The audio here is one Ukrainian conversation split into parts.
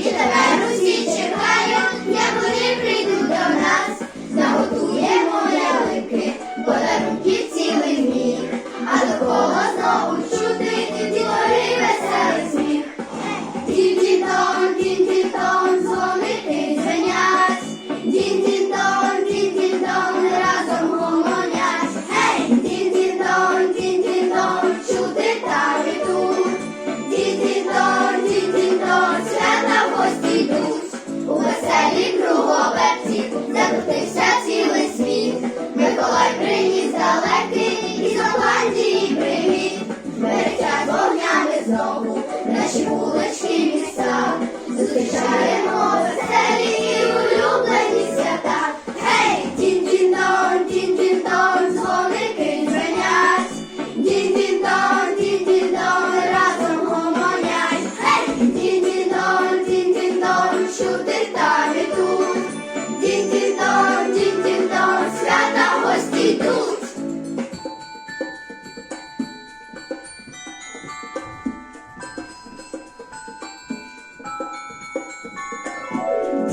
Thank you. знову наші вулиці.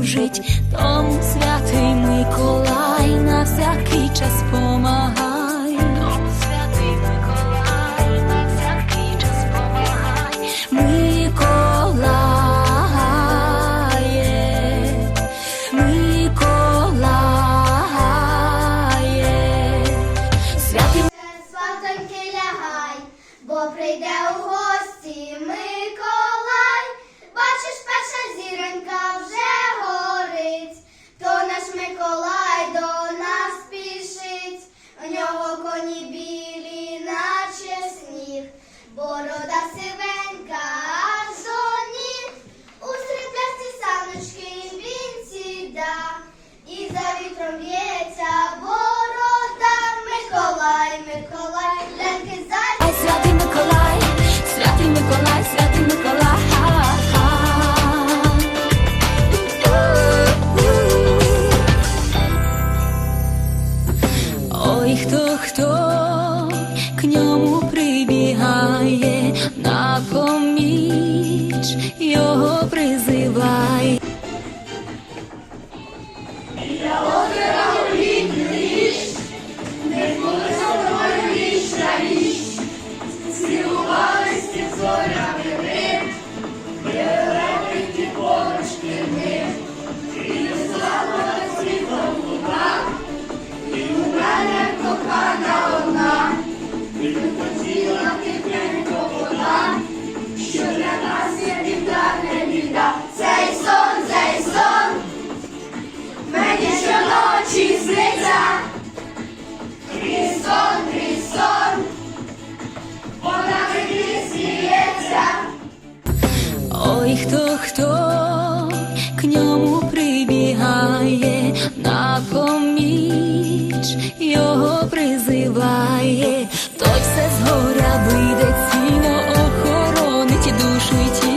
служить, тому святий Миколай на всякий час помагає. хто к ньому прибігає на поміч його призив. Хто хто к ньому прибігає, на поміч його призиває, той все згоря вийде ціло, охоронить душу й.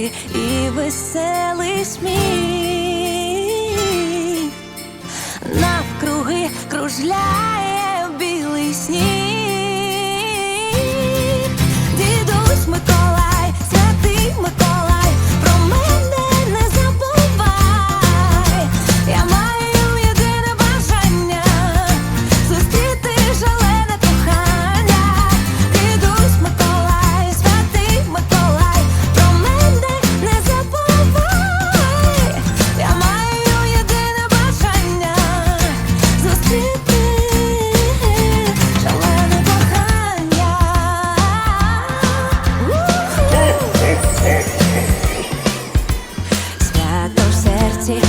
Подарунки і веселий сміх. Навкруги кружляє білий сніг.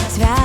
свят.